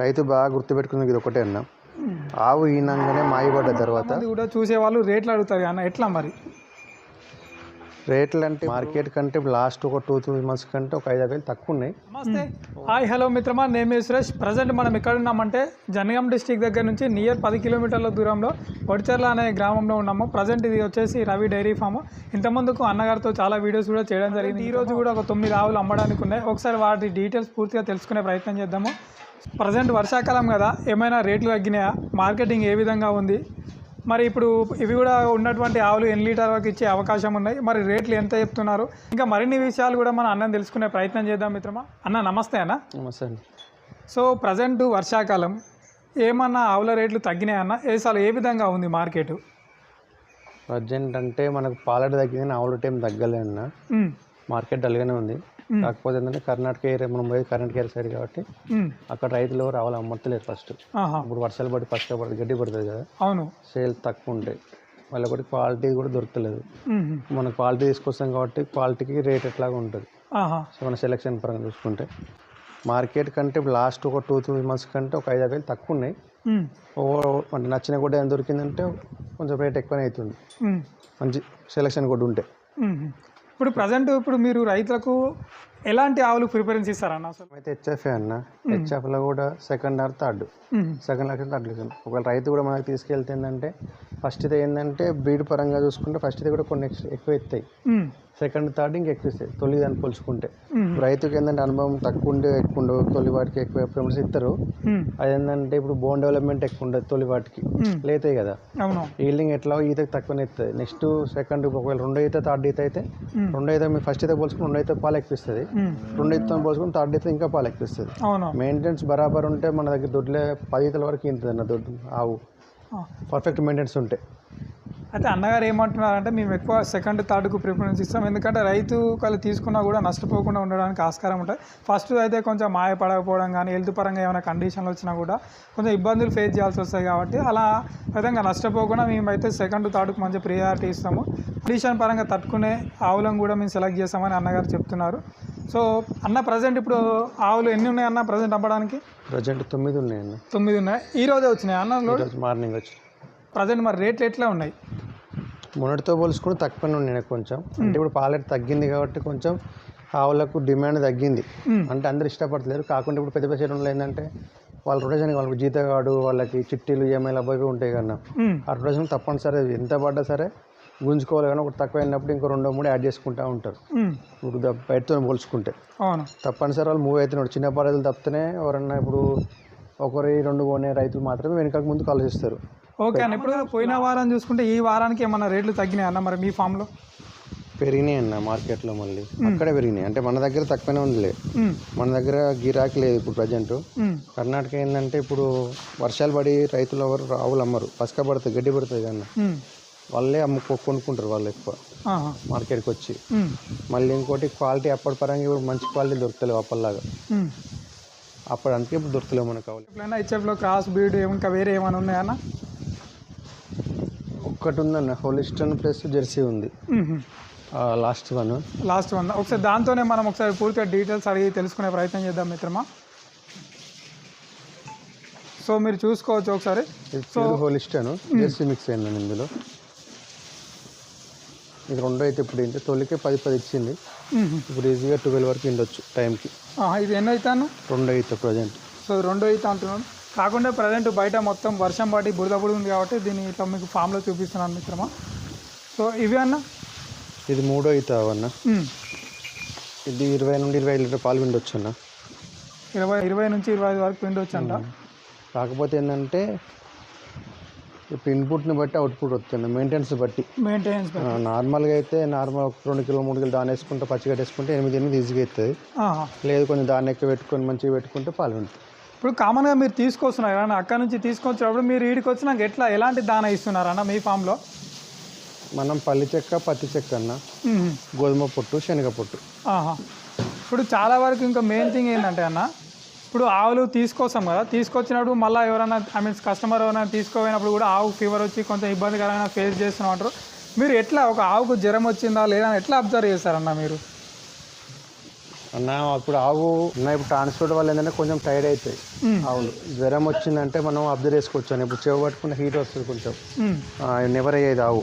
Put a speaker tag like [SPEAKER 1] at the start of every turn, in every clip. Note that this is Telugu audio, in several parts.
[SPEAKER 1] రైతు బాగా గుర్తుపెట్టుకున్నది ఇది ఒకటే అన్న. ఆవు ఈనంగానే మాయపడ్డ తర్వాత
[SPEAKER 2] కూడా చూసే వాళ్ళు రేట్లు అడుగుతారు అన్న ఎట్లా మరి?
[SPEAKER 1] రేట్లు అంటే మార్కెట్ కంటే లాస్ట్ ఒక టూ త్రీ మంత్స్ కంటే ఒక ఐదు వేలు తక్కువ ఉన్నాయి
[SPEAKER 2] నమస్తే. హాయ్ హలో మిత్రమా. నేమే సురేష్. ప్రజెంట్ మనం ఎక్కడ ఉన్నామంటే జనగాం డిస్టిక్ దగ్గర నుంచి నియర్ పది కిలోమీటర్ల దూరంలో వడిచర్ల అనే గ్రామంలో ఉన్నాము. ప్రజెంట్ ఇది వచ్చేసి రవి డైరీ ఫామ్. ఇంతకుముందుకు అన్నగారితో చాలా వీడియోస్ కూడా చేయడం జరిగింది. ఈ రోజు కూడా ఒక తొమ్మిది ఆవులు అమ్మడానికి ఉన్నాయి. ఒకసారి వాటి డీటెయిల్స్ పూర్తిగా తెలుసుకునే ప్రయత్నం చేద్దాము. ప్రజెంట్ వర్షాకాలం కదా. ఏమైనా రేట్లు తగ్గినాయా? మార్కెటింగ్ ఏ విధంగా ఉంది? మరి ఇప్పుడు ఇవి కూడా ఉన్నటువంటి ఆవులు ఎన్ని లీటర్ వరకు ఇచ్చే అవకాశం ఉన్నాయి? మరి రేట్లు ఎంత చెప్తున్నారు? ఇంకా మరిన్ని విషయాలు కూడా మనం అన్నం తెలుసుకునే ప్రయత్నం చేద్దాం మిత్రమా? అన్న నమస్తే అన్న.
[SPEAKER 1] నమస్తే అండి.
[SPEAKER 2] సో ప్రజెంట్ వర్షాకాలం. ఏమన్నా ఆవుల రేట్లు తగ్గినాయన్న ఏసాలు ఏ విధంగా ఉంది మార్కెట్?
[SPEAKER 1] ప్రజెంట్ అంటే మనకు పాలట తగ్గింది ఆవుల టైం తగ్గలే అన్న మార్కెట్ డల్గానే ఉంది. కాకపోతే ఏంటంటే కర్ణాటక ఏరియా మనం పోయి కర్ణాటక ఏరియా సైడ్ కాబట్టి అక్కడ రైతులు ఎవరు ఆవులు అమ్మట్లేదు ఫస్ట్ ఇప్పుడు వర్షాలు పడి ఫస్ట్ పడుతుంది గడ్డి పడుతుంది కదా
[SPEAKER 2] అవును.
[SPEAKER 1] సేల్ తక్కువ ఉంటాయి వాళ్ళకి ఒకటి క్వాలిటీ కూడా దొరకలేదు. మనం క్వాలిటీ తీసుకొస్తాం కాబట్టి క్వాలిటీకి రేట్ ఎట్లాగా ఉంటుంది. సో మన సెలెక్షన్ పరంగా చూసుకుంటే మార్కెట్ కంటే లాస్ట్ ఒక టూ త్రీ మంత్స్ కంటే ఒక ఐదు వేలు తక్కువ ఉన్నాయి. అంటే నచ్చిన కూడా ఏం దొరికిందంటే కొంచెం రేట్ ఎక్కువనే అవుతుంది. మంచి సెలెక్షన్ కూడా ఉంటే.
[SPEAKER 2] ఇప్పుడు ప్రజెంట్ ఇప్పుడు మీరు రైతులకు ఎలాంటి ఆవులు ప్రిఫరెన్స్ ఇస్తారన్న అసలు
[SPEAKER 1] అయితే హెచ్ఎఫ్ఏ అన్న. హెచ్ఎఫ్లో కూడా సెకండ్ ఆర్ థర్డ్. సెకండ్ లక్షలు థర్డ్ ఒకవేళ రైతు కూడా మనకి తీసుకెళ్తే ఏంటంటే ఫస్ట్ ఇది ఏంటంటే బ్రీడ్ పరంగా చూసుకుంటే ఫస్ట్ ఇది కూడా కొన్ని ఎక్కువ ఎత్తాయి. సెకండ్ థర్డ్ ఇంకా ఎక్కువ ఇస్తాయి. తొలి దాన్ని పోల్చుకుంటే. రైతుకి ఏంటంటే అనుభవం తక్కువ ఉండే ఎక్కువ ఉండవు. తొలి వాటికి ఎక్కువ ప్రిఫరెన్స్ ఇస్తారు. అదేంటంటే ఇప్పుడు బోన్ డెవలప్మెంట్ ఎక్కువ ఉండదు తొలి వాటికి. లేతాయి కదా. ఈల్డింగ్ ఎట్లా ఈతకి తక్కువనే ఇస్తుంది. నెక్స్ట్ సెకండ్ ఒకవేళ రెండో ఈత థర్డ్ ఈత అయితే. రెండో ఈత మీరు ఫస్ట్ ఈత పోల్చుకుని రెండో ఈత పాలు ఎక్కువ ఇస్తుంది.
[SPEAKER 2] మ్మ్.
[SPEAKER 1] రెండు ఈతతో పోల్చుకుని థర్డ్ ఈత ఇంకా పాలు ఎక్కువ ఇస్తుంది.
[SPEAKER 2] అవును.
[SPEAKER 1] మెయింటెనెన్స్ బరాబర్ ఉంటే మన దగ్గర దొడ్లే పది ఈతల వరకు అన్న దొడ్డు ఆవు. పర్ఫెక్ట్ మెయింటెనెన్స్ ఉంటే.
[SPEAKER 2] అయితే అన్నగారు ఏమంటున్నారంటే మేము ఎక్కువ సెకండ్ థర్డ్కు ప్రిఫరెన్స్ ఇస్తాం. ఎందుకంటే రైతు కళ్ళు తీసుకున్నా కూడా నష్టపోకుండా ఉండడానికి ఆస్కారం ఉంటుంది. ఫస్ట్ అయితే కొంచెం మాయ పడకపోవడం కానీ హెల్త్ పరంగా ఏమైనా కండిషన్లు వచ్చినా కూడా కొంచెం ఇబ్బందులు ఫేస్ చేయాల్సి వస్తాయి కాబట్టి అలా విధంగా నష్టపోకుండా మేమైతే సెకండ్ థర్డ్కు మంచి ప్రియారిటీ ఇస్తాము. కండిషన్ పరంగా తట్టుకునే ఆవులను కూడా మేము సెలెక్ట్ చేస్తామని అన్నగారు చెప్తున్నారు. సో అన్న ప్రజెంట్ ఇప్పుడు ఆవులు ఎన్ని ఉన్నాయి అన్న ప్రజెంట్ అమ్మడానికి?
[SPEAKER 1] ప్రజెంట్ తొమ్మిది ఉన్నాయి అన్న
[SPEAKER 2] తొమ్మిది ఉన్నాయి. ఈ రోజే వచ్చినాయి అన్న
[SPEAKER 1] మార్నింగ్ వచ్చి
[SPEAKER 2] ప్రజెంట్ మరి రేట్లు ఎట్లా ఉన్నాయి?
[SPEAKER 1] మొన్నటితో పోల్చుకుని తక్కువనే ఉన్నాయి కొంచెం. అంటే ఇప్పుడు పాలెట్ తగ్గింది కాబట్టి కొంచెం ఆవులకు డిమాండ్ తగ్గింది. అంటే అందరు ఇష్టపడలేరు కాకుండా ఇప్పుడు పెద్ద పెద్ద చెరువులు ఏంటంటే వాళ్ళ రొటేషన్ వాళ్ళకి జీతగాడు వాళ్ళకి చిట్టీలు ఈఎంఐలు అబ్బాయి ఉంటాయి కన్నా. ఆ రొటేషన్ తప్పనిసరి. ఎంత పడ్డా సరే గుంజుకోవాలి కానీ ఒకటి తక్కువ అయినప్పుడు ఇంకో రెండో మూడు యాడ్ చేసుకుంటూ ఉంటారు. ఇప్పుడు బయటతో పోల్చుకుంటే. తప్పనిసరి వాళ్ళు మూవ్ అవుతున్నాడు చిన్న పడేలు తప్పితేనే ఎవరన్నా ఇప్పుడు ఒకరి రెండు కొనే రైతులు మాత్రమే వెనుకకు ముందుకు ఆలోచిస్తారు
[SPEAKER 2] ఓకే అన్న ఇప్పుడు పోయిన వారం చూసుకుంటే ఈ వారానికి ఏమన్నా రేట్లు తగ్గినాయి అన్న మరి మీ ఫామ్లో?
[SPEAKER 1] పెరిగినాయి అన్న మార్కెట్లో మళ్ళీ. అక్కడే పెరిగినాయి. అంటే మన దగ్గర తక్కువనే ఉందిలే. మన దగ్గర గిరాకీ లేదు ఇప్పుడు ప్రజెంట్. కర్ణాటక ఏంటంటే ఇప్పుడు వర్షాలు పడి రైతులు ఎవరు ఆవులు అమ్మరు. పసక పడుతుంది గడ్డి పడుతుంది కన్నా వాళ్ళే అమ్ముకో కొనుక్కుంటారు వాళ్ళు ఎక్కువ. మార్కెట్కి వచ్చి. మళ్ళీ ఇంకోటి క్వాలిటీ అప్పటి పరంగా ఇప్పుడు మంచి క్వాలిటీ దొరుకుతలేవు అప్పటిలాగా. అప్పుడు అందుకే ఇప్పుడు దొరుకుతలేవు మనకు కావాలి
[SPEAKER 2] హెచ్ఎఫ్లో క్రాస్ బీడ్ ఇంకా వేరే ఏమైనా ఉన్నాయన్న
[SPEAKER 1] ఒక్కటి ఉందన్న హోలిస్టన్ ప్లస్ జెర్సీ ఉంది. లాస్ట్ వన్
[SPEAKER 2] లాస్ట్ వన్ ఒకసారి దాంతోనే మనం ఒకసారి పూర్తిగా డీటెయిల్స్ అడిగి తెలుసుకునే ప్రయత్నం చేద్దాం మిత్రమా? సో మీరు చూసుకోవచ్చు ఒకసారి.
[SPEAKER 1] ప్యూర్ హోలిస్టన్ జెర్సీ మిక్స్ అయిందండి ఇందులో. ఇది రెండో అయితే ఇప్పుడు ఏంటి? తొలికే పది పది ఇచ్చింది. ఇప్పుడు ఈజీగా ట్వెల్వ్ వరకు ఉండొచ్చు టైంకి.
[SPEAKER 2] ఇది ఎన్ని అవుతాను?
[SPEAKER 1] రెండో అయితే ప్రజెంట్
[SPEAKER 2] సో రెండో అయితే అంటున్నాను. కాకుండా ప్రజెంట్ బయట మొత్తం వర్షం పడి బురద బురద ఉంది కాబట్టి దీన్ని ఇట్లా మీకు ఫామ్లో చూపిస్తున్నాను మిత్రమా. సో ఇవి అన్న?
[SPEAKER 1] ఇది మూడో అవన్న
[SPEAKER 2] మ్మ్.
[SPEAKER 1] ఇది ఇరవై నుండి ఇరవై ఐదు లీటర్ పాలు విండొచ్చు అన్న
[SPEAKER 2] ఇరవై ఇరవై నుంచి ఇరవై ఐదు వరకు పిండొచ్చు అంట
[SPEAKER 1] కాకపోతే ఏంటంటే ఇప్పుడు ఇన్పుట్ని బట్టి అవుట్పుట్ వస్తుంది మెయింటెనెన్స్ బట్టి.
[SPEAKER 2] మెయింటెనెన్స్
[SPEAKER 1] నార్మల్గా అయితే నార్మల్ ఒక రెండు కిలో మూడు కిలో దాని వేసుకుంటే పచ్చిగా వేసుకుంటే ఎనిమిది ఎనిమిది ఈజీగా అవుతుంది. లేదు కొంచెం దాన్ని ఎక్కువ పెట్టుకొని మంచిగా పెట్టుకుంటే పాలు ఉంటుంది
[SPEAKER 2] ఇప్పుడు కామన్గా మీరు తీసుకొస్తున్నారు. అన్న అక్కడ నుంచి తీసుకొచ్చినప్పుడు మీరు ఈడికి వచ్చినాక ఎట్లా? ఎలాంటి దాన ఇస్తున్నారు అన్న మీ ఫామ్లో
[SPEAKER 1] మనం పల్లి చెక్క పత్తి చెక్క అన్న. గోధుమ పొట్టు శనగ పొట్టు.
[SPEAKER 2] ఆహా. ఇప్పుడు చాలా వరకు ఇంకా మెయిన్ థింగ్ ఏంటంటే అన్న ఇప్పుడు ఆవులు తీసుకొస్తాం కదా తీసుకొచ్చినప్పుడు మళ్ళీ ఎవరైనా ఐ మీన్స్ కస్టమర్ ఎవరైనా తీసుకోపోయినప్పుడు కూడా ఆవు ఫీవర్ వచ్చి కొంచెం ఇబ్బందికరమైన ఫేస్ చేస్తున్నాం అంటారు మీరు ఎట్లా ఒక ఆవుకు జ్వరం వచ్చిందా లేదా ఎట్లా అబ్జర్వ్ చేస్తారన్న మీరు?
[SPEAKER 1] అన్న ఇప్పుడు ఆవు అన్న ఇప్పుడు ట్రాన్స్పోర్ట్ వల్ల ఏంటంటే కొంచెం టైర్డ్ అవుతాయి ఆవులు జ్వరం వచ్చిందంటే మనం అబ్జర్వ్ చేసుకోవచ్చు అని ఇప్పుడు చెవు పట్టుకుంటే హీట్ వస్తుంది కొంచెం. నెవర్ అయ్యేది ఆవు.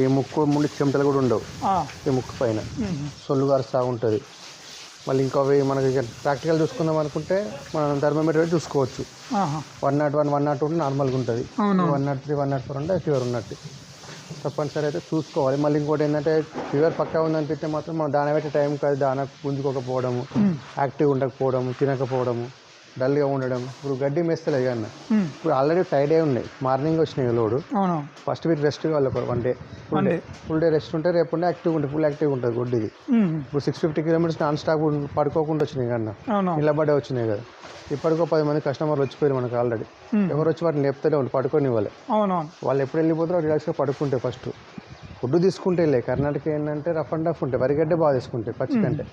[SPEAKER 1] ఈ ముక్కు ముందు చెమటలు కూడా ఉండవు. ఈ ముక్కు పైన. సొల్లు కరుస్తూ ఉంటుంది. మళ్ళీ ఇంకోవి మనకి ఇక ప్రాక్టికల్ చూసుకుందాం అనుకుంటే మనం థర్మోమీటర్ చూసుకోవచ్చు. One nought one one nought two నార్మల్గా ఉంటుంది. One nought three one nought four అంటే ఫీవర్ ఉన్నట్టు. తప్పనిసరి అయితే చూసుకోవాలి. మళ్ళీ ఇంకోటి ఏంటంటే ఫీవర్ పక్కా ఉందనిపిస్తే మాత్రం మనం దాన పెట్టే టైం కాదు దాన గుంజుకోకపోవడము
[SPEAKER 2] ఉమ్,
[SPEAKER 1] యాక్టివ్ ఉండకపోవడము తినకపోవడము. డల్గా ఉండడం. ఇప్పుడు గడ్డి మేస్తలేదు అన్న.
[SPEAKER 2] ఉమ్,
[SPEAKER 1] ఇప్పుడు ఆల్రెడీ ఫ్రైడే ఉన్నాయి మార్నింగ్ వచ్చినాయి లోడు.
[SPEAKER 2] అవును.
[SPEAKER 1] ఫస్ట్ వీక్ రెస్ట్ కావాలి ఒక one day
[SPEAKER 2] one day
[SPEAKER 1] full day rest ఉంటే రేపు ఉండే యాక్టివ్ ఉంటుంది ఫుల్ యాక్టివ్ ఉంటుంది గొడ్డిది ఇప్పుడు six fifty kilometres non stop పడుకోకుండా వచ్చినాయి కన్నా నిలబడే వచ్చినాయి కదా. ఇప్పటికో పది మంది కస్టమర్లు వచ్చిపోయారు మనకు ఆల్రెడీ ఎవరు వచ్చి వాటిని లేపుతూనే ఉండి పడుకొని ఇవ్వాలి. వాళ్ళు ఎప్పుడు వెళ్ళిపోతారో రిలాక్స్గా పడుకుంటే ఫస్ట్ ఫుడ్ తీసుకుంటే కర్ణాటక ఏంటంటే రఫ్ అండ్ రఫ్ ఉంటాయి వరిగడ్డే బాగా తీసుకుంటాయి పచ్చి కంటే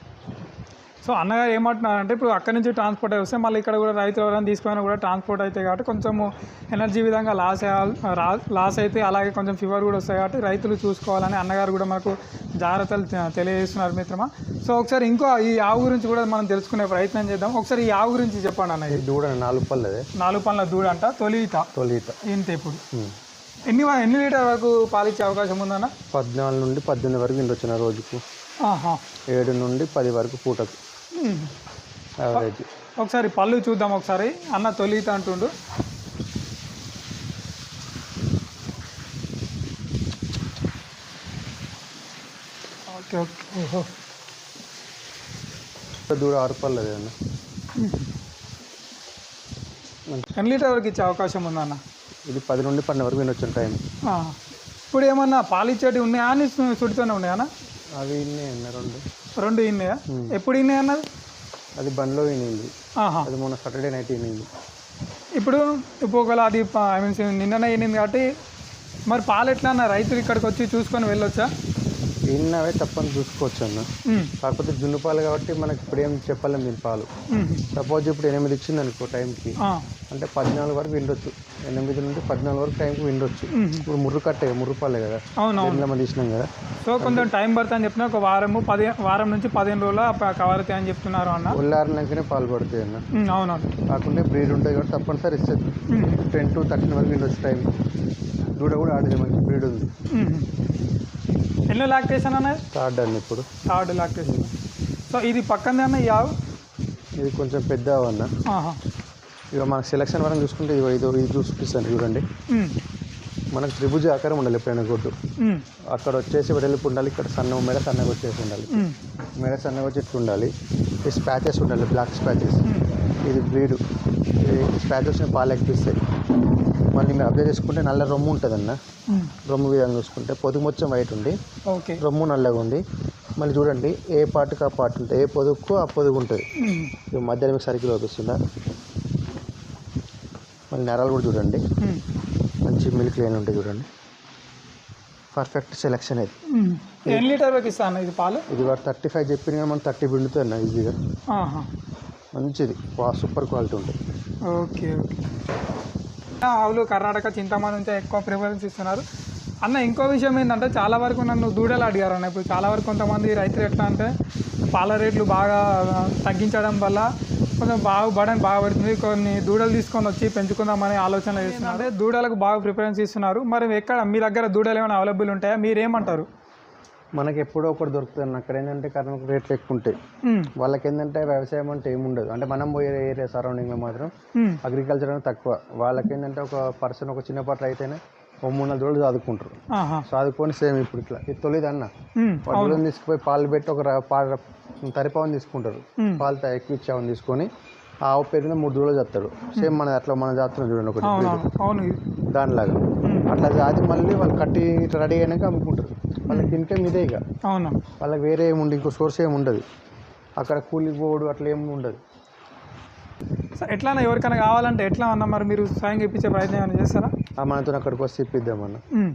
[SPEAKER 2] సో అన్నగారు ఏమంటున్నారంటే ఇప్పుడు అక్కడి నుంచి ట్రాన్స్పోర్ట్ వస్తే మళ్ళీ ఇక్కడ కూడా రైతులు ఎవరైనా తీసుకుని కూడా ట్రాన్స్పోర్ట్ అవుతాయి కాబట్టి కొంచెము ఎనర్జీ విధంగా లాస్ అయ్యాలి లాస్ అయితే అలాగే కొంచెం ఫీవర్ కూడా వస్తాయి కాబట్టి రైతులు చూసుకోవాలని అన్నగారు కూడా మనకు జాగ్రత్తలు తెలియజేస్తున్నారు మిత్రమా. సో ఒకసారి ఇంకో ఈ ఆవు గురించి కూడా మనం తెలుసుకునే ప్రయత్నం చేద్దాం. ఒకసారి ఈ ఆవు గురించి చెప్పండి అన్న
[SPEAKER 1] కూడా నాలుగు పళ్ళదే.
[SPEAKER 2] నాలుగు పనుల దూడ అంట తొలిత.
[SPEAKER 1] తొలిత.
[SPEAKER 2] ఇంత ఇప్పుడు. ఎన్ని ఎన్ని లీటర్ వరకు పాలిచ్చే అవకాశం ఉందన్న?
[SPEAKER 1] పద్నాలుగు నుండి పద్దెనిమిది వరకు ఇంటి వచ్చిన రోజుకు.
[SPEAKER 2] ఆహా.
[SPEAKER 1] ఏడు నుండి పది వరకు పూటకు. యావరేజ్
[SPEAKER 2] ఒకసారి పళ్ళు చూద్దాం ఒకసారి. అన్న తొలిత అంటుండు. Okay okay. ఓహో.
[SPEAKER 1] దూడ ఆరు పళ్ళదే అన్న.
[SPEAKER 2] ఎన్ని లీటర్ వరకు ఇచ్చే అవకాశం ఉందన్న
[SPEAKER 1] ఇది పది నుండి పన్నెండు వరకు నేను వచ్చిన టైం.
[SPEAKER 2] ఇప్పుడు ఏమన్నా పాలిచ్చేటి ఉన్నాయా? అని సుడితోనే ఉన్నాయా అన్న?
[SPEAKER 1] అవి ఇన్నే అన్న రెండు.
[SPEAKER 2] రెండు ఇన్నాయా? ఎప్పుడు ఇన్నాయి అన్నది?
[SPEAKER 1] అది బండ్లో వినింది
[SPEAKER 2] ఆహా.
[SPEAKER 1] అది మొన్న సాటర్డే నైట్ వినింది
[SPEAKER 2] ఇప్పుడు ఇప్పుడు ఒకవేళ అది ఐ మీన్స్ నిన్ననే అయినది కాబట్టి మరి పాలు ఎట్లా అన్న? రైతులు ఇక్కడికి వచ్చి చూసుకొని వెళ్ళొచ్చా?
[SPEAKER 1] విన్నవే తప్పని చూసుకోవచ్చు అన్న. కాకపోతే జున్ను పాలు కాబట్టి మనకి ఇప్పుడు ఏం చెప్పలేం దీని పాలు. సపోజ్ ఇప్పుడు ఎనిమిది ఇచ్చింది అనుకో టైంకి. అంటే పద్నాలుగు వరకు విండొచ్చు ఎనిమిది నుండి పద్నాలుగు వరకు టైంకి విండొచ్చు. ఇప్పుడు ముర్రు కట్టే ముర్రు పాలే కదా? ఎనిమిది మంది ఇచ్చినాం కదా?
[SPEAKER 2] సో కొంచెం టైం పడుతుంది అని చెప్పిన ఒక వారము పది వారం నుంచి పదిహేను రోజుల కవర్ అని చెప్తున్నారు అన్న.
[SPEAKER 1] ఒళ్ళారినాకనే పాలు పడతాయి అన్న.
[SPEAKER 2] అవునవును.
[SPEAKER 1] కాకుంటే బ్రీడ్ ఉంటుంది కాబట్టి తప్పనిసరి ఇస్తుంది టెన్ టు థర్టీన్ వరకు విండొచ్చు టైం దూడ కూడా ఆడేది మంచి బ్రీడ్ ఉంది.
[SPEAKER 2] ఎన్నో లాక్టేషన్ అన్నది
[SPEAKER 1] థర్డ్ అన్న ఇప్పుడు.
[SPEAKER 2] Third lactation. సో ఇది పక్కనే అన్న ఈ ఆవు?
[SPEAKER 1] ఇది కొంచెం పెద్ద అన్న. ఇక మనకు సెలక్షన్ వరకు చూసుకుంటే ఇదిగో ఇది ఇది చూపిస్తాను చూడండి. మనకు త్రిభుజ ఆకారం ఉండాలి ఎప్పుడైనా గుడ్డు అక్కడ వచ్చేసి వెడల్పు ఉండాలి ఇక్కడ సన్న మెడ సన్నగా వచ్చేసి ఉండాలి. మెడ సన్నగా వచ్చేట్టు ఉండాలి. ఈ స్పాచెస్ ఉండాలి బ్లాక్ స్పాచెస్. ఇది బ్రీడ్ ఈ స్పాచెస్ పాలు ఎక్కిస్తాయి మళ్ళీ మీరు అబ్జర్వ్ చేసుకుంటే నల్ల రొమ్ము ఉంటుంది అన్న. రొమ్ము విధంగా చూసుకుంటే పొదుగు మొత్తం వైట్ ఉండి
[SPEAKER 2] ఓకే.
[SPEAKER 1] రొమ్ము నల్లగా ఉంది. మళ్ళీ చూడండి ఏ పార్ట్కి ఆ పార్ట్ ఉంటుంది. ఏ పొదుగుకు ఆ పొదుగు ఉంటుంది. ఇవి మధ్యలో మీకు సరిగ్గా చూపిస్తుందా మళ్ళీ నరాలు కూడా చూడండి. మంచి మిల్క్ లేని ఉంటాయి చూడండి. పర్ఫెక్ట్ సెలెక్షన్ ఇది.
[SPEAKER 2] ఉమ్. ఎన్ని లీటర్ వరకు ఇస్తా అన్న ఇది పాలు?
[SPEAKER 1] ఇది వాడు థర్టీ ఫైవ్ చెప్పిన కానీ మనం థర్టీ పిండుతుంది అన్న ఈజీగా. మంచిది. సూపర్ క్వాలిటీ ఉంటుంది.
[SPEAKER 2] Okay okay. ఆవులు కర్ణాటక చింతామణి నుంచి ఎక్కువ ప్రిఫరెన్స్ ఇస్తున్నారు. అన్న ఇంకో విషయం ఏంటంటే చాలా వరకు నన్ను దూడలు అడిగారు అన్న. ఇప్పుడు చాలా వరకు కొంతమంది రైతులు ఎట్లా అంటే పాల రేట్లు బాగా తగ్గించడం వల్ల కొంచెం బాగా బడన్ బాగా పడుతుంది కొన్ని దూడలు తీసుకొని వచ్చి పెంచుకుందామని ఆలోచన చేస్తున్నారు. అంటే దూడలకు బాగా ప్రిఫరెన్స్ ఇస్తున్నారు. మరి ఎక్కడ మీ దగ్గర దూడలు ఏమైనా అవైలబుల్ ఉంటాయా? మీరేమంటారు?
[SPEAKER 1] మనకి ఎప్పుడో ఒకటి దొరుకుతుంది అన్న. అక్కడ ఏంటంటే కర్ణాటక రేట్లు ఎక్కువ ఉంటాయి వాళ్ళకి ఏంటంటే వ్యవసాయం అంటే ఏముండదు. అంటే మనం పోయే ఏరియా సరౌండింగ్లో మాత్రం అగ్రికల్చర్ అనేది తక్కువ. వాళ్ళకి ఏంటంటే ఒక పర్సన్ ఒక చిన్న పాట అయితేనే ఓ మూడు నాలుగు రోజులు చదువుకుంటారు. చదువుకొని సేమ్ ఇప్పుడు ఇట్లా. ఇది తొలిది అన్న పట్టులను తీసుకుపోయి పాలు పెట్టి ఒక తరిపావని తీసుకుంటారు. పాలు తా- ఎక్కువ ఇచ్చామని తీసుకొని ఆ ఆవు పేరు మీద మూడు దూడలు చేస్తాడు సేమ్ మన అట్లా మనం చేస్తున్నాం చూడండి ఒకటి. దానిలాగా. అట్లా జాతి మళ్ళీ వాళ్ళు కట్టి రెడీ అయినాక అమ్ముకుంటారు. వాళ్ళకి ఇన్కమ్ ఇదే ఇక.
[SPEAKER 2] అవును?
[SPEAKER 1] వాళ్ళకి వేరే ఏముండదు ఇంకో సోర్స్ ఏమి ఉండదు. అక్కడ కూలి పోడు అట్లా ఏమి ఉండదు.
[SPEAKER 2] సో ఎట్లా ఎవరికైనా కావాలంటే ఎట్లా అన్న మరి మీరు స్వయంగా ఇప్పించే ప్రయత్నం ఏమైనా చేస్తారా?
[SPEAKER 1] ఆ మనతో అక్కడికి వస్తే ఇప్పిద్దామన్న
[SPEAKER 2] ఉమ్,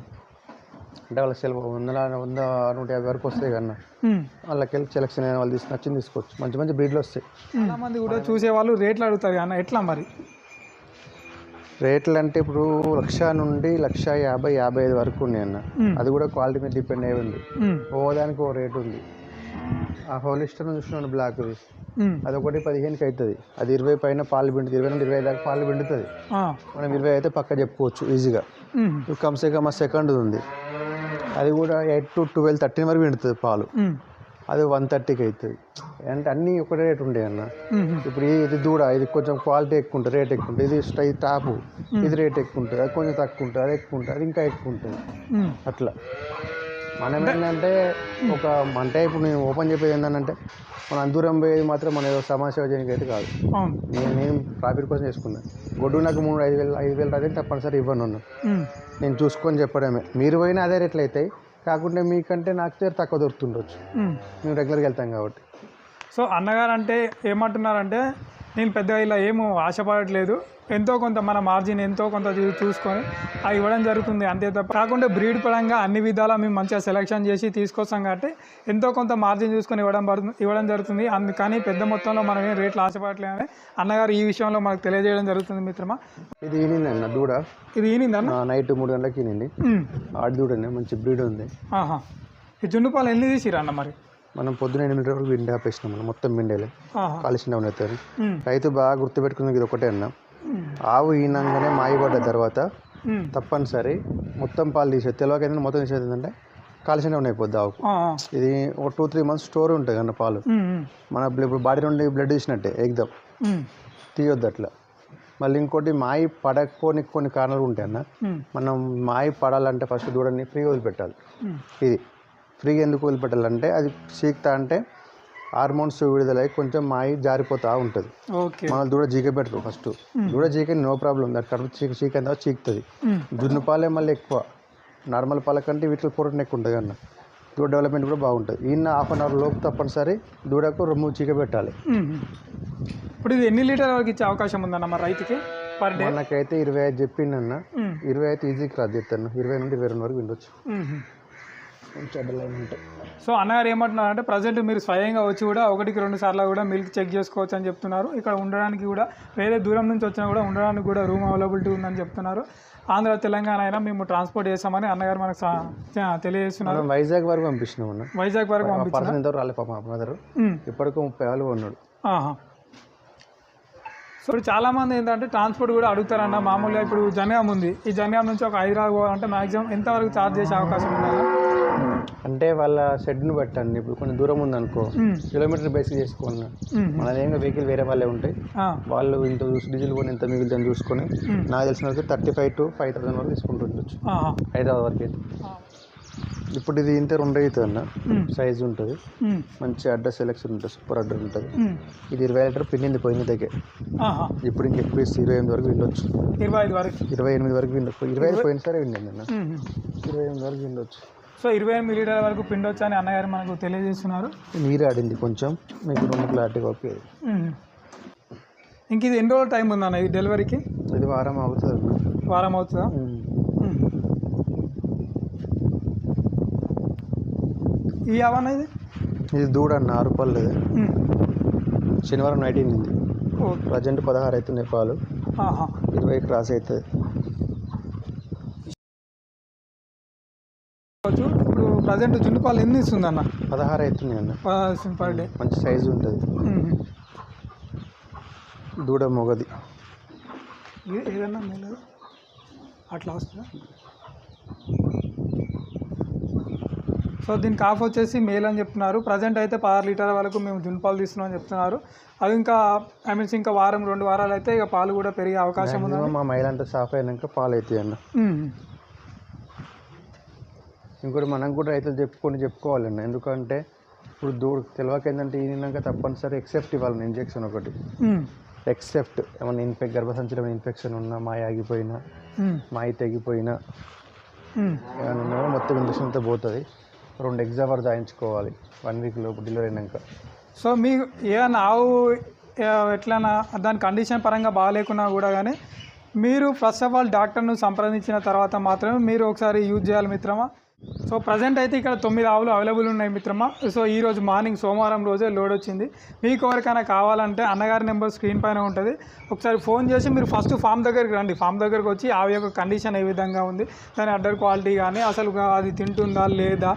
[SPEAKER 1] అంటే వాళ్ళ సెలవు వందల వంద నూట యాభై వరకు వస్తాయి కన్నా
[SPEAKER 2] ఉమ్.
[SPEAKER 1] వాళ్ళకి వెళ్ళి సెలక్షన్ అయిన వాళ్ళు తీసుకు నచ్చింది తీసుకోవచ్చు మంచి మంచి బ్రీడ్లు వస్తాయి.
[SPEAKER 2] చాలా మంది కూడా చూసేవాళ్ళు రేట్లు అడుగుతారు అన్న. ఎట్లా మరి?
[SPEAKER 1] రేట్లు అంటే ఇప్పుడు లక్ష నుండి లక్ష యాభై యాభై ఐదు వరకు ఉన్నాయి అన్న అది కూడా క్వాలిటీ మీద డిపెండ్ అయి ఉంది. ఓ దానికి ఓ రేట్ ఉంది. ఆ హోలిస్టర్ చూసినాను బ్లాక్.
[SPEAKER 2] ఉమ్.
[SPEAKER 1] అదొకటి పదిహేనుకి అవుతుంది అది ఇరవై పైన పాలు పిండుతుంది. ఇరవై నుండి ఇరవై దాకా పాలు పిండుతుంది. మనం ఇరవై అయితే పక్క చెప్పుకోవచ్చు ఈజీగా. కమ్సే కమ్ ఆ సెకండ్ ఉంది. అది కూడా ఎయిట్ టు ట్వెల్వ్ థర్టీన్ వరకు పిండుతుంది పాలు. అది వన్ థర్టీకి అవుతుంది అంటే అన్నీ ఒకటే రేట్ ఉండే అన్న. ఇప్పుడు ఇది దూడ ఇది కొంచెం క్వాలిటీ ఎక్కువ ఉంటుంది రేట్ ఎక్కువ ఉంటుంది. ఇది స్టై టాపు ఇది రేట్ ఎక్కువ ఉంటుంది అది కొంచెం తక్కువ ఉంటుంది అది ఎక్కువ ఉంటుంది అది ఇంకా ఎక్కువ ఉంటుంది. అట్లా. మనం ఏంటంటే ఒక అంటే ఇప్పుడు నేను ఓపెన్ చెప్పేది ఏంటంటే మనం దూరం పోయేది మాత్రం మన ఏదో సమాచారం చేయడానికి అయితే కాదు. నేను నేను ప్రాఫిట్ కోసం చేసుకున్నాను గొడ్డు నాకు మూడు ఐదు వేలు ఐదు వేలు రాదే తప్పనిసరి ఇవ్వను. నేను చూసుకొని చెప్పడమే. మీరు పోయినా అదే రేట్లు అవుతాయి కాకుంటే మీకంటే నాకు దగ్గర తక్కువ దొరుకుతుండొచ్చు. మేము రెగ్యులర్గా వెళ్తాం కాబట్టి
[SPEAKER 2] సో అన్నగారు అంటే ఏమంటున్నారంటే నేను పెద్దగా ఇలా ఏమో ఆశపడట్లేదు. ఎంతో కొంత మన మార్జిన్ ఎంతో కొంత చూసుకొని అది ఇవ్వడం జరుగుతుంది అంతే తప్ప. కాకుండా బ్రీడ్ పరంగా అన్ని విధాలా మేము మంచిగా సెలెక్షన్ చేసి తీసుకొస్తాం కాబట్టి ఎంతో కొంత మార్జిన్ చూసుకొని ఇవ్వడం పడుతుంది ఇవ్వడం జరుగుతుంది. అందుకని పెద్ద మొత్తంలో మనం ఏం రేట్లు ఆశపడట్లేదని అన్నగారు ఈ విషయంలో మనకు తెలియజేయడం జరుగుతుంది మిత్రమా.
[SPEAKER 1] ఇది ఈనింది అన్న దూడ.
[SPEAKER 2] ఇది ఈనిందన్న
[SPEAKER 1] నైట్ మూడు గంటలకి ఈనింది. ఆడి దూడనే మంచి బ్రీడ్ ఉంది.
[SPEAKER 2] ఆహా. ఈ జున్ను పాలు ఎన్ని తీసిరా అన్న మరి?
[SPEAKER 1] మనం పొద్దున ఎనిమిది వరకు విండి ఆపేసినాం మనం మొత్తం కాల్చిన అవుతారు
[SPEAKER 2] ఉమ్.
[SPEAKER 1] రైతు బాగా గుర్తుపెట్టుకున్నది ఇది ఒకటే అన్న. ఆవు ఈనంగానే మాయపడ్డ తర్వాత
[SPEAKER 2] ఉమ్.
[SPEAKER 1] తప్పనిసరి మొత్తం పాలు తీసేది తెలియక మొత్తం తీసేది ఏంటంటే కాల్చిన అయిపోద్ది ఆవుకు. ఇది ఒక టూ త్రీ మంత్స్ స్టోర్ ఉంటుంది అన్న పాలు. మన ఇప్పుడు బాడీ నుండి బ్లడ్ తీసినట్టే ఎగ్దం. తీయొద్దు అట్లా మళ్ళీ ఇంకోటి మాయి పడకపోని కొన్ని కారణాలు ఉంటాయి అన్న. మనం మాయి పడాలంటే ఫస్ట్ దూడని ఫ్రీ వదిలిపెట్టాలి. ఇది ఫ్రీగా ఎందుకు వదిలిపెట్టాలంటే అది చీకుతా అంటే హార్మోన్స్ విడుదలై కొంచెం మాయి జారిపోతూ ఉంటుంది. మన దూడ జీక పెట్టరు ఫస్ట్. దూడ చీక నో ప్రాబ్లం. దాని కడుపు చీక చీక చీకుతుంది. జున్ను పాలే మళ్ళీ ఎక్కువ. నార్మల్ పాల కంటే వీటిలో ప్రోటీన్ ఎక్కువ ఉంటుంది అన్న. దూడ డెవలప్మెంట్ కూడా బాగుంటుంది. ఈయన హాఫ్ అన్ అవర్ లోపు తప్పనిసరి దూడకు రొమ్ము చీక పెట్టాలి.
[SPEAKER 2] ఇప్పుడు ఇది ఎన్ని లీటర్ వరకు ఇచ్చే అవకాశం ఉందన్న మా రైతుకి? Per day?
[SPEAKER 1] మనకైతే ఇరవై ఐదు చెప్పిండన్న.
[SPEAKER 2] మ్మ్.
[SPEAKER 1] ఇరవై అయితే ఈజీకి రాదు చెప్తాను. ఇరవై నుండి ఇరవై రెండు వరకు విండొచ్చు
[SPEAKER 2] సో అన్నగారు ఏమంటున్నారంటే ప్రజెంట్ మీరు స్వయంగా వచ్చి కూడా ఒకటికి రెండు సార్లు కూడా మిల్క్ చెక్ చేసుకోవచ్చు అని చెప్తున్నారు. ఇక్కడ ఉండడానికి కూడా వేరే దూరం నుంచి వచ్చినా కూడా ఉండడానికి కూడా రూమ్ అవైలబిలిటీ ఉందని చెప్తున్నారు. ఆంధ్ర తెలంగాణ అయినా మేము ట్రాన్స్పోర్ట్ చేస్తామని అన్నగారు మనకు తెలియజేస్తున్నారు.
[SPEAKER 1] వైజాగ్ వరకు పంపించినాం అన్న.
[SPEAKER 2] వైజాగ్ వరకు పంపించారు?
[SPEAKER 1] ఎంతవరకు రాలే పాప ఇప్పటికీ ముప్పై వేలు ఉన్నాడు
[SPEAKER 2] ఆహా. సో ఇప్పుడు చాలామంది ఏంటంటే ట్రాన్స్పోర్ట్ కూడా అడుగుతారన్న మామూలుగా ఇప్పుడు జనగాం ఉంది. ఈ జనగాం నుంచి ఒక హైదరాబాద్ పోవాలంటే మాక్సిమం ఎంతవరకు ఛార్జ్ చేసే అవకాశం ఉందా
[SPEAKER 1] అంటే వాళ్ళ షెడ్ని బట్టండి ఇప్పుడు కొంచెం దూరం ఉందనుకో. కిలోమీటర్ బేసిక్ చేసుకోవాలి
[SPEAKER 2] మ్మ్.
[SPEAKER 1] మనదేంగా వెహికల్ వేరే వాళ్ళే ఉంటాయి. వాళ్ళు ఇంత చూసి డీజిల్ కొని ఎంత మిగులుతుందని చూసుకొని. నాకు తెలిసిన వరకు thirty five to five thousand వరకు తీసుకుంటుండొచ్చు. హైదరాబాద్ వరకు అయితే. ఇప్పుడు ఇది ఇంత రెండు అవుతుంది అన్న. సైజ్ ఉంటుంది. మంచి అడ్రస్ సెలెక్షన్ ఉంటుంది సూపర్ అడ్రస్ ఉంటుంది. ఇది ఇరవై లీటర్ పిండింది పోయిన దగ్గర. ఇప్పుడు ఇంక ఎక్కువ ఇరవై ఎనిమిది వరకు విండొచ్చు
[SPEAKER 2] ఇరవై ఐదు వరకు
[SPEAKER 1] ఇరవై ఎనిమిది వరకు విండొచ్చు ఇరవై ఐదు పోయిన సరే విండింది అన్న. ఇరవై ఎనిమిది వరకు విండొచ్చు
[SPEAKER 2] సో ఇరవై ఎనిమిది లీటర్ల వరకు పిండొచ్చు అని అన్నగారు మనకు తెలియజేస్తున్నారు.
[SPEAKER 1] నీరు ఆడింది కొంచెం మీకు రెండు క్లారిటీ ఓకే.
[SPEAKER 2] ఇంక ఇది ఎన్ని రోజులు టైం ఉందన్న ఈ డెలివరీకి
[SPEAKER 1] ఇది వారం అవుతుంది.
[SPEAKER 2] వారం అవుతుందా. ఈ అవన్న ఇది
[SPEAKER 1] ఇది దూడ అన్న ఆరు పళ్ళు. ఇది. శనివారం నైట్ ఇంది. ప్రజెంట్ పదహారు అవుతున్నాయి పాలు.
[SPEAKER 2] ఆహా.
[SPEAKER 1] ఇరవై క్రాస్ అవుతుంది
[SPEAKER 2] కావచ్చు. ఇప్పుడు ప్రజెంట్ జున్ను పాలు ఎన్ని ఇస్తుంది అన్న
[SPEAKER 1] పదహారు అవుతున్నాయి అన్న.
[SPEAKER 2] Per day.
[SPEAKER 1] మంచి సైజు ఉంటుంది. దూడ మొగది.
[SPEAKER 2] ఏదన్నా మేలు అట్లా వస్తుందా? సో దీనికి ఆఫ్ వచ్చేసి మేల్ అని చెప్తున్నారు. ప్రజెంట్ అయితే పదహారు లీటర్ల వరకు మేము జున్ను పాలు తీస్తున్నాం అని చెప్తున్నారు. అది ఇంకా ఐ మీన్స్ ఇంకా వారం రెండు వారాలు అయితే ఇక పాలు కూడా పెరిగే అవకాశం ఉంది
[SPEAKER 1] మా మైల్ అంతా సాఫ్ అయినాక పాలు అవుతాయి అన్న. ఇంకోటి మనం కూడా రైతులు చెప్పుకొని చెప్పుకోవాలన్న. ఎందుకంటే ఇప్పుడు దూడ తెలియక ఏంటంటే ఈనాక తప్పనిసరి ఎక్సెప్ట్ ఇవ్వాలి ఇంజెక్షన్ ఒకటి. ఎక్సెప్ట్ ఏమైనా ఇన్ఫెక్ గర్భసంచిలో ఏమైనా ఇన్ఫెక్షన్ ఉన్నా మాయ ఆగిపోయినా మాయ తెగిపోయినా ఏమైనా మొత్తం ఇంజక్షన్ అంతా పోతుంది. రెండు ఎగ్జామ్ దాయించుకోవాలి వన్ వీక్ లోపు డెలివరీ అయినాక.
[SPEAKER 2] సో మీకు ఏదైనా ఆవు ఎట్లనా దాని కండిషన్ పరంగా బాగాలేకున్నా కూడా కానీ మీరు ఫస్ట్ ఆఫ్ ఆల్ డాక్టర్ను సంప్రదించిన తర్వాత మాత్రమే మీరు ఒకసారి యూజ్ చేయాలి మిత్రమా? సో ప్రజెంట్ అయితే ఇక్కడ తొమ్మిది ఆవులు అవైలబుల్ ఉన్నాయి మిత్రమా. సో ఈ రోజు మార్నింగ్ సోమవారం రోజే లోడ్ వచ్చింది. మీకు ఎవరికైనా కావాలంటే అన్నగారి నెంబర్ స్క్రీన్ పైన ఉంటుంది. ఒకసారి ఫోన్ చేసి మీరు ఫస్ట్ ఫామ్ దగ్గరికి రండి. ఫామ్ దగ్గరకు వచ్చి ఆవి యొక్క కండిషన్ ఏ విధంగా ఉంది దాని అడ్డర్ క్వాలిటీ కానీ అసలు అది తింటుందా లేదా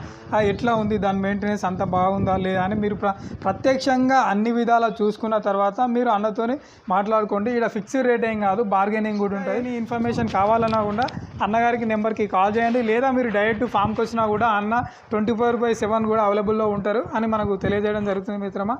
[SPEAKER 2] ఎట్లా ఉంది దాని మెయింటెనెన్స్ అంత బాగుందా లేదా అని మీరు ప్ర ప్రత్యక్షంగా అన్ని విధాలా చూసుకున్న తర్వాత మీరు అన్నతోని మాట్లాడుకోండి. ఇక్కడ ఫిక్స్డ్ రేట్ ఏం కాదు బార్గెనింగ్ కూడా ఉంటుంది. ఈ ఇన్ఫర్మేషన్ కావాలన్నా కూడా అన్నగారికి నెంబర్కి కాల్ చేయండి లేదా మీరు డైరెక్ట్ ఫామ్ వచ్చినా కూడా అన్న ట్వంటీ ఫోర్ బై సెవెన్ కూడా అవైలబుల్లో ఉంటారు అని మనకు తెలియజేయడం జరుగుతుంది మిత్రమా.